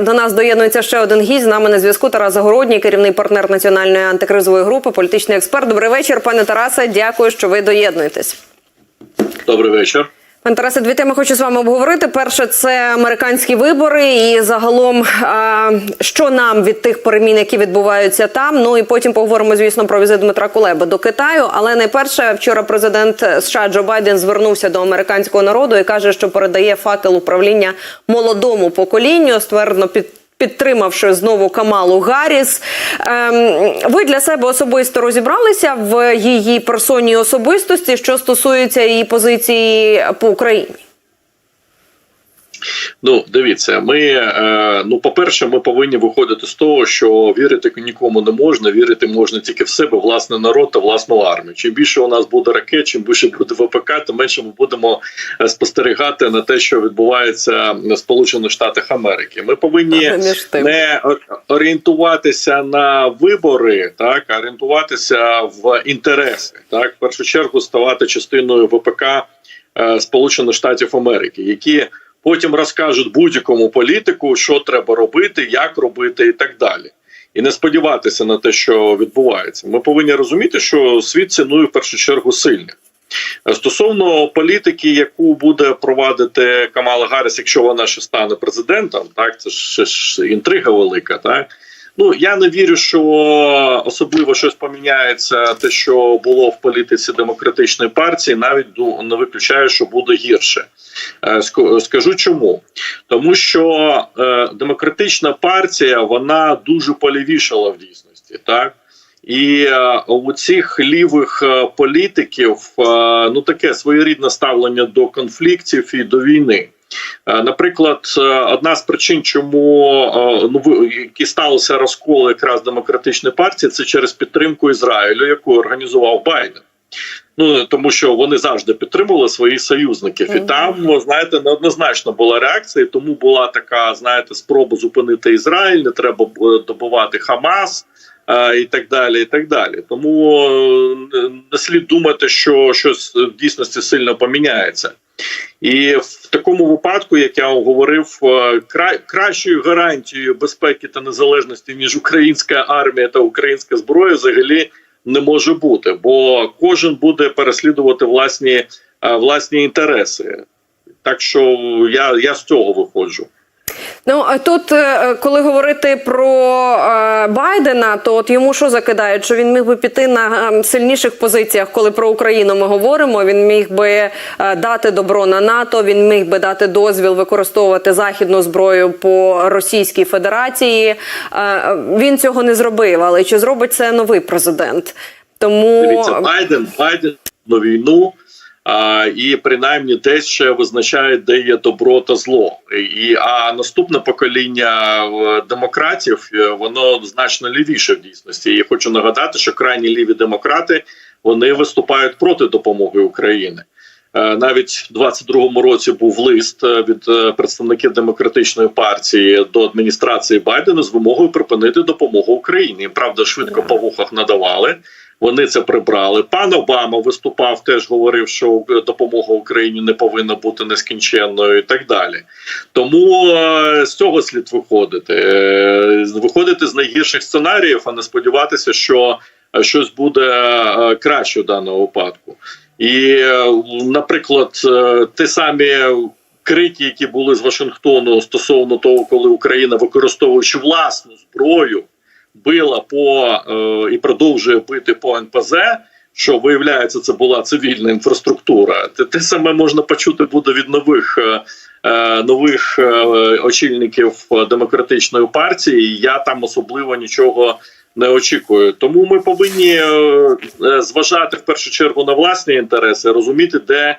до нас доєднується ще один гість. З нами на зв'язку Тарас Загородній, керівний партнер національної антикризової групи, політичний експерт. Добрий вечір, пане Тарасе. Дякую, що ви доєднуєтесь. Добрий вечір. Тарасе, дві теми хочу з вами обговорити. Перше, це американські вибори, і загалом, що нам від тих перемін, які відбуваються там. Ну і потім поговоримо, звісно, про візит Дмитра Кулеба до Китаю. Але найперше, вчора президент США Джо Байден звернувся до американського народу і каже, що передає факел управління молодому поколінню. Ствердно під. Підтримавши знову Камалу Гарріс, ем, ви для себе особисто розібралися в її персоні особистості, що стосується її позиції по Україні. Ну, дивіться, ми е, ну, по-перше, ми повинні виходити з того, що вірити нікому не можна. Вірити можна тільки в себе, власний народ та власну армію. Чим більше у нас буде ракет, чим більше буде ВПК, тим менше ми будемо е, спостерігати на те, що відбувається в Сполучених Штатах Америки. Ми повинні не орієнтуватися на вибори, так орієнтуватися в інтереси. Так, в першу чергу ставати частиною ВПК е, Сполучених Штатів Америки, які потім розкажуть будь-якому політику, що треба робити, як робити, і так далі. І не сподіватися на те, що відбувається. Ми повинні розуміти, що світ цінує в першу чергу сильних. Е, Стосовно політики, яку буде провадити Камала Гарріс, якщо вона ще стане президентом, так це ж, інтрига велика. Так ну я не вірю, що особливо щось поміняється, те, що було в політиці демократичної партії, навіть не виключаю, що буде гірше. Е, Скажу чому, тому що е, демократична партія вона дуже полівішала в дійсності, так. І е, у цих лівих політиків ну таке своєрідне ставлення до конфліктів і до війни. Е, Наприклад, е, одна з причин, чому е, ну які сталося розкол якраз демократичної партії, це через підтримку Ізраїлю, яку організував Байден. Ну тому що вони завжди підтримували своїх союзників, і там ну, знаєте неоднозначно була реакція. Тому була така, знаєте, спроба зупинити Ізраїль, не треба добувати Хамас е, і так далі. І так далі. Тому не слід думати, що щось в дійсності сильно поміняється. І в такому випадку, як я говорив, е, кра- кращою гарантією безпеки та незалежності ніж українська армія та українська зброя взагалі не може бути, бо кожен буде переслідувати власні, е, власні інтереси. Так що я, я з цього виходжу. Ну а тут, е, коли говорити про е, Байдена, то от йому що закидають? Що він міг би піти на е, сильніших позиціях, коли про Україну ми говоримо. Він міг би е, дати добро на НАТО. Він міг би дати дозвіл використовувати західну зброю по Російській Федерації. Е, Він цього не зробив. Але чи зробить це новий президент? Тому Дивіться, Байден Байден на війну. А, і принаймні десь ще визначає, де є добро та зло. І а наступне покоління е, демократів е, воно значно лівіше в дійсності. І хочу нагадати, що крайні ліві демократи вони виступають проти допомоги України. Е, Навіть у 22-му році був лист від представників демократичної партії до адміністрації Байдена з вимогою припинити допомогу Україні. Правда, швидко по вухах надавали. Вони це прибрали. Пан Обама виступав, теж говорив, що е, допомога Україні не повинна бути нескінченною, і так далі. Тому е, з цього слід виходити. Е, Виходити з найгірших сценаріїв, а не сподіватися, що щось буде краще в даному випадку. І, наприклад, ті самі крики, які були з Вашингтону стосовно того, коли Україна, використовуючи власну зброю, била по е, і продовжує бити по НПЗ. Що виявляється, це була цивільна інфраструктура. Те, те саме можна почути буде від нових е, е, нових е, очільників демократичної партії. Я там особливо нічого не очікую. Тому ми повинні е, е, зважати в першу чергу на власні інтереси, розуміти, де,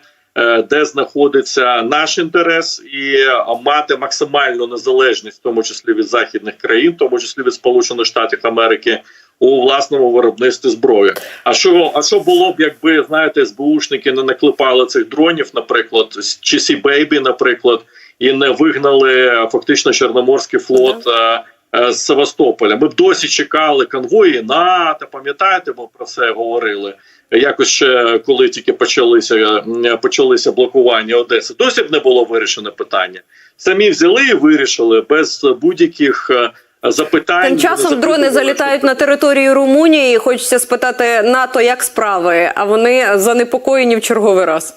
де знаходиться наш інтерес, і е, мати максимальну незалежність, в тому числі від західних країн, в тому числі від Сполучених Штатів Америки. У власному виробництві зброї. А що а що було б, якби знаєте, СБУшники не наклепали цих дронів, наприклад, чи Сі Бейбі, наприклад, і не вигнали фактично Чорноморський флот е, е, з Севастополя. Ми б досі чекали конвої НАТО. Пам'ятаєте, ми про це говорили. Якось ще коли тільки почалися е, почалися блокування Одеси. Досі б не було вирішено питання. Самі взяли і вирішили без будь-яких е, запитань. Тим часом дрони залітають на територію Румунії. Хочеться спитати НАТО, як справи, а вони занепокоєні в черговий раз.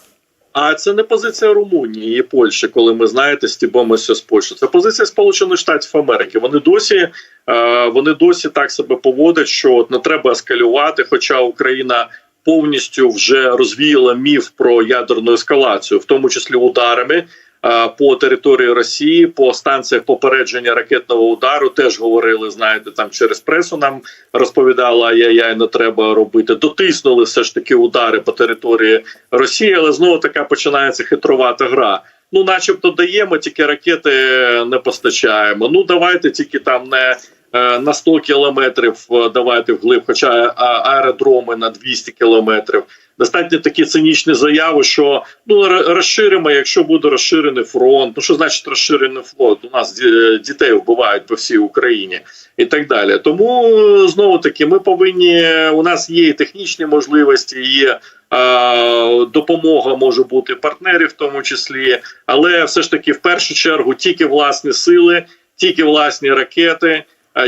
А це не позиція Румунії і Польщі, коли ми знаєте, стібомося з Польщі. Це позиція Сполучених Штатів Америки. Вони досі е, вони досі так себе поводять, що от не треба ескалювати, хоча Україна. Повністю вже розвіяла міф про ядерну ескалацію, в тому числі ударами по території Росії, по станціях попередження ракетного удару. Теж говорили, знаєте, там через пресу нам розповідала, ай-яй, не треба робити. Дотиснули все ж таки удари по території Росії, але знову така починається хитрувата гра. Ну, начебто, даємо, тільки ракети не постачаємо. Ну, давайте тільки там не на 100 кілометрів е, давайте вглиб, хоча аеродроми на 200 кілометрів. Достатньо такі цинічні заяви, що ну розширимо, якщо буде розширений фронт. Ну що значить розширений фронт? У нас дітей вбивають по всій Україні і так далі. Тому е, знову таки ми повинні. У нас є і технічні можливості, є е, допомога може бути партнерів, в тому числі, але все ж таки, в першу чергу, тільки власні сили, тільки власні ракети.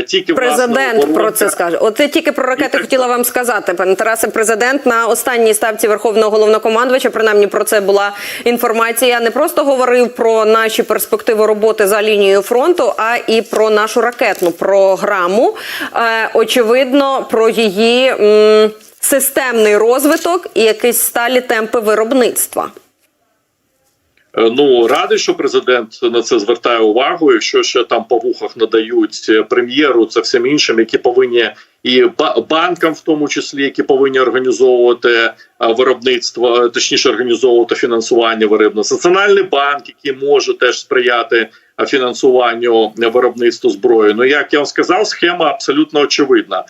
Тільки Президент оборонка. про це скаже. Я тільки про ракети так хотіла вам сказати, пане Тарасе. Президент на останній ставці Верховного головнокомандувача, принаймні про це була інформація. Не просто говорив про наші перспективи роботи за лінією фронту, а і про нашу ракетну програму. Е, очевидно, про її м, системний розвиток і якісь сталі темпи виробництва. Е, Ну радий, що президент на це звертає увагу. Якщо ще там по вухах надають е, прем'єру, це всім іншим, які повинні і ба- банкам, в тому числі, які повинні організовувати е, виробництво, точніше організовувати фінансування виробництва. Національний банк, який може теж сприяти фінансуванню виробництва зброї. Ну як я вам сказав, схема абсолютно очевидна.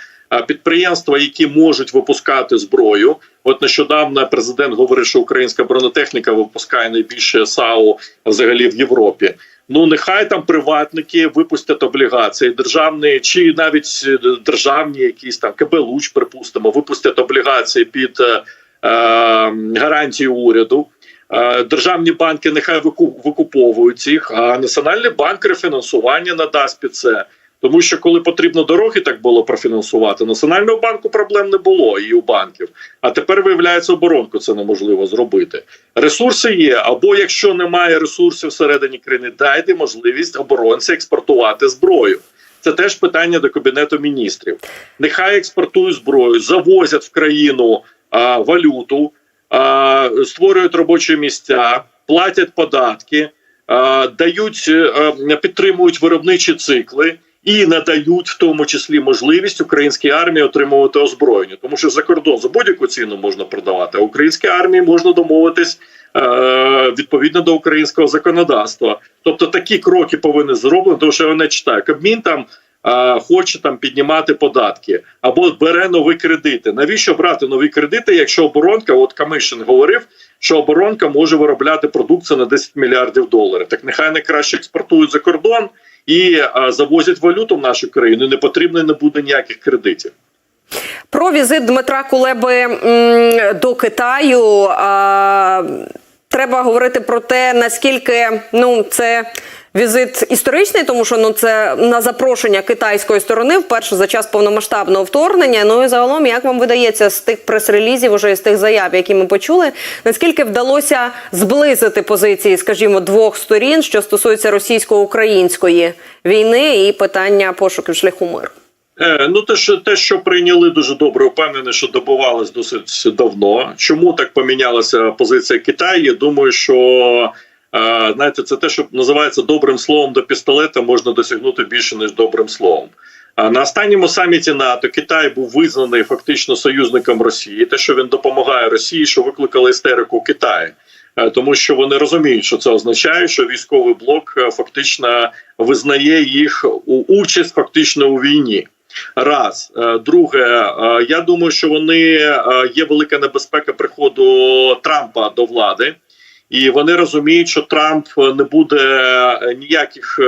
Підприємства, які можуть випускати зброю. От нещодавно президент говорив, що українська бронетехніка випускає найбільше САУ взагалі в Європі. Ну нехай там приватники випустять облігації, державні чи навіть е, державні, якісь там КБ Луч, припустимо, випустять облігації під е, е, уряду. Е, Державні банки нехай викуповують їх, а національний банк рефінансування надасть під це. Тому що коли потрібно дороги, так було профінансувати. Національного банку проблем не було і у банків. А тепер виявляється оборонку. Це неможливо зробити. Ресурси є. Або якщо немає ресурсів всередині країни, дайте можливість оборонці експортувати зброю. Це теж питання до кабінету міністрів. Нехай експортують зброю, завозять в країну а, валюту, а, створюють робочі місця, платять податки, а, дають е, е, підтримують виробничі цикли і надають в тому числі можливість українській армії отримувати озброєння, тому що за кордон за будь-яку ціну можна продавати. А українській армії можна домовитись е, відповідно до українського законодавства. Тобто такі кроки повинні зроблені, тому що я не читаю. Кабмін там. е, Хоче там піднімати податки або бере нові кредити. Навіщо брати нові кредити, якщо оборонка, от Камишин говорив, що оборонка може виробляти продукцію на 10 мільярдів доларів. Так нехай не краще експортують за кордон і завозять валюту в нашу країну. Не потрібно не буде ніяких кредитів. Про візит Дмитра Кулеби до Китаю треба говорити про те, наскільки ну це. Візит історичний, тому що ну це на запрошення китайської сторони вперше за час повномасштабного вторгнення. Ну і загалом, як вам видається з тих прес-релізів, уже з тих заяв, які ми почули, наскільки вдалося зблизити позиції, скажімо, двох сторін, що стосується російсько-української війни і питання пошуків шляху миру? Е, ну те, що те, що прийняли дуже добре, впевнений, що добувалось досить давно. Чому так помінялася позиція Китаю? Думаю, що знаєте, це те, що називається добрим словом до пістолета, можна досягнути більше ніж добрим словом. На останньому саміті НАТО Китай був визнаний фактично союзником Росії. Те, що він допомагає Росії, що викликало істерику Китаю. Е, Тому що вони розуміють, що це означає, що військовий блок е, фактично визнає їх у участь фактично у війні. Раз Е, друге, я думаю, що вони є велика небезпека приходу Трампа до влади, І вони розуміють, що Трамп не буде е, ніяких е,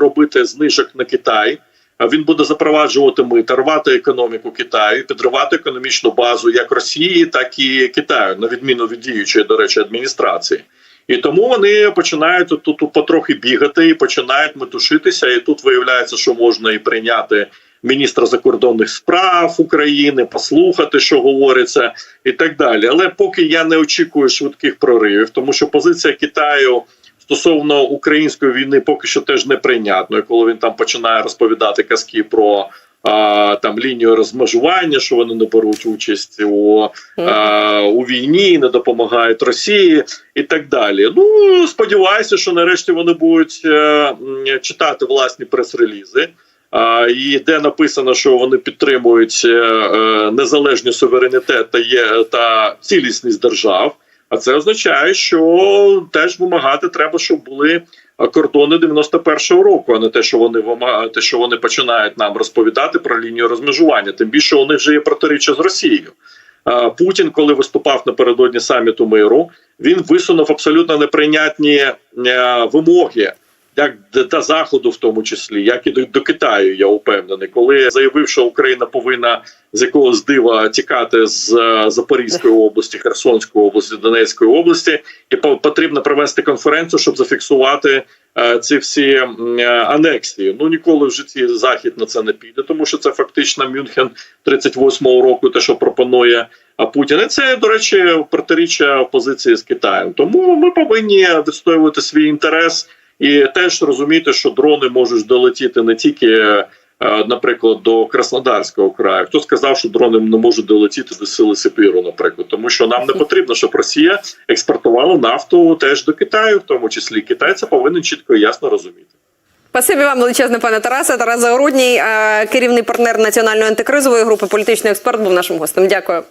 робити знижок на Китай. А він буде запроваджувати мита, рвати економіку Китаю, підривати економічну базу як Росії, так і Китаю, на відміну від діючої, до речі, адміністрації. І тому вони починають тут, потрохи бігати і починають метушитися. І тут виявляється, що можна і прийняти міністра закордонних справ України, послухати, що говориться, і так далі. Але поки я не очікую швидких проривів, тому що позиція Китаю стосовно української війни поки що теж неприйнятною, коли він там починає розповідати казки про. А, там лінію розмежування, що вони не беруть участь у, а, у війні, не допомагають Росії і так далі. Ну сподіваюся, що нарешті вони будуть е, м, читати власні прес-релізи. І де написано, що вони підтримують е, е, суверенітет та є та цілісність держав. А це означає, що теж вимагати треба, щоб були кордони 91-го року, а не те, що вони вимагають, те, що вони починають нам розповідати про лінію розмежування. Тим більше у них вже є протиріччя з Росією. Путін, коли виступав напередодні саміту миру, він висунув абсолютно неприйнятні е, вимоги. Як до заходу, в тому числі, як і до, до Китаю, я упевнений, коли заявив, що Україна повинна з якогось дива тікати з е, Запорізької області, Херсонської області, Донецької області, і по- потрібно провести конференцію, щоб зафіксувати е, ці всі е, анексії. Ну ніколи в житті захід на це не піде, тому що це фактично Мюнхен 38-го року, те, що пропонує а Путін. І це, до речі, протиріччя позиції з Китаєм. Тому ми повинні відстоювати свій інтерес і теж розуміти, що дрони можуть долетіти не тільки. е, Наприклад, до Краснодарського краю, хто сказав, що дрони не можуть долетіти до сили Сибіру, наприклад, тому що нам не потрібно, щоб Росія експортувала нафту теж до Китаю, в тому числі Китай це повинен чітко і ясно розуміти. Спасибі вам величезне, пане Тарасе. Тарас Загородній, е, керівний партнер національної антикризової групи, політичний експерт, був нашим гостем. Дякую.